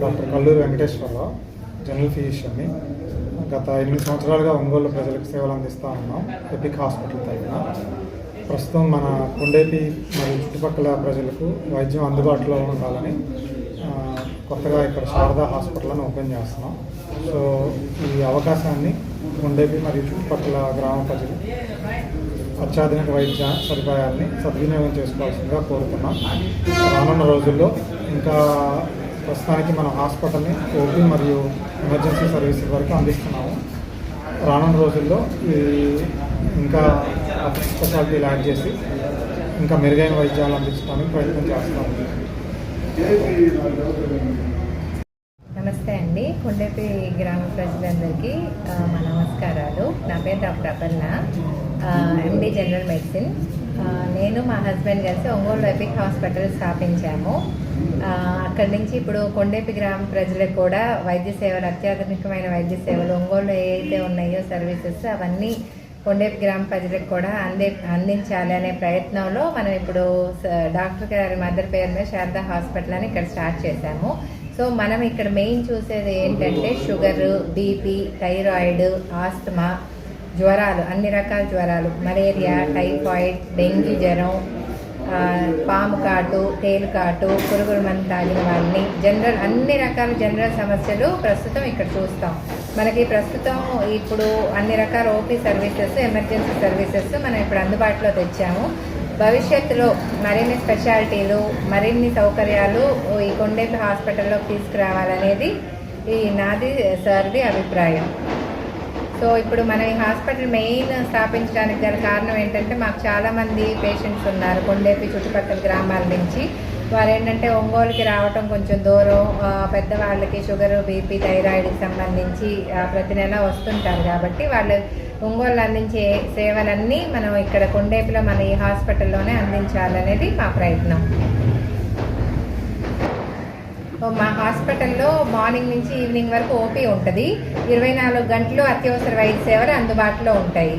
Venkateswararao general ఫిజిషియన్ని. గత ఎనిమిది సంవత్సరాలుగా ఒంగోలు ప్రజలకు సేవలు అందిస్తూ ఉన్నాం ఎపిక్ హాస్పిటల్ తగిన ప్రస్తుతం మన కొండేపి మరియు చుట్టుపక్కల ప్రజలకు వైద్యం అందుబాటులో ఉండాలని కొత్తగా ఇక్కడ శారదా హాస్పిటల్ని ఓపెన్ చేస్తున్నాం. సో ఈ అవకాశాన్ని కొండేపి మరియు చుట్టుపక్కల గ్రామ ప్రజలు అత్యాధునిక వైద్య సదుపాయాల్ని సద్వినియోగం చేసుకోవాల్సిందిగా కోరుతున్నాం. రానున్న రోజుల్లో ఇంకా ప్రస్తుతానికి మన హాస్పిటల్ని ఓపీ మరియు ఎమర్జెన్సీ సర్వీసెస్ వరకు అందిస్తున్నాము. రానున్న రోజుల్లో ఈ ఇంకా స్పెషాలిటీలు యాడ్ చేసి ఇంకా మెరుగైన వైద్యాలు అందించడానికి ప్రయత్నం చేస్తాము. అండి. కొండపి గ్రామ ప్రజలందరికీ మా నమస్కారాలు. నా పేరు doctor Aparna MD general medicine నేను మా హస్బెండ్ కలిసి ఒంగోలు ఎపిక్ హాస్పిటల్ స్థాపించాము. అక్కడి నుంచి ఇప్పుడు కొండేపి గ్రామ ప్రజలకు కూడా వైద్య సేవలు అత్యాధునికమైన వైద్య సేవలు ఒంగోలు ఏ ఉన్నాయో సర్వీసెస్ అవన్నీ కొండేపి గ్రామ ప్రజలకు కూడా అంది అందించాలి అనే ప్రయత్నంలో మనం ఇప్పుడు డాక్టర్ గారి మదర్ పేరు మీద శారదా హాస్పిటల్ అని ఇక్కడ స్టార్ట్ చేశాము. సో మనం ఇక్కడ మెయిన్ చూసేది ఏంటంటే షుగర్ బీపీ థైరాయిడ్ ఆస్తమా జ్వరాలు అన్ని రకాల జ్వరాలు. మలేరియా టైఫాయిడ్ డెంగ్యూ జ్వరం పాము కాటు తేలు కాటు పురుగుల మందు తాగిన వాళ్ళని జనరల్ అన్ని రకాల జనరల్ సమస్యలు ప్రస్తుతం ఇక్కడ చూస్తాం. మనకి ప్రస్తుతం ఇప్పుడు అన్ని రకాల ఓపీ సర్వీసెస్ ఎమర్జెన్సీ సర్వీసెస్ మనం ఇప్పుడు అందుబాటులో తెచ్చాము. భవిష్యత్తులో మరిన్ని స్పెషాలిటీలు మరిన్ని సౌకర్యాలు ఈ కొండేపి హాస్పిటల్లో తీసుకురావాలనేది ఈ నాది సార్ది అభిప్రాయం. సో ఇప్పుడు మనం ఈ హాస్పిటల్ మెయిన్ స్థాపించడానికి గల కారణం ఏంటంటే మాకు చాలామంది పేషెంట్స్ ఉన్నారు కొండేపి చుట్టుపక్కల గ్రామాల నుంచి. వారు ఏంటంటే ఒంగోలుకి రావటం కొంచెం దూరం పెద్దవాళ్ళకి షుగర్ బీపీ థైరాయిడ్కి సంబంధించి ప్రతి నెల వస్తుంటారు కాబట్టి వాళ్ళు ఒంగోలు అందించే సేవలన్నీ మనం ఇక్కడ కొండేపులో మన ఈ హాస్పిటల్లోనే అందించాలనేది మా ప్రయత్నం. మా హాస్పిటల్లో మార్నింగ్ నుంచి ఈవినింగ్ వరకు ఓపీ ఉంటుంది. ఇరవై నాలుగు గంటలు అత్యవసర వైద్య సేవలు అందుబాటులో ఉంటాయి.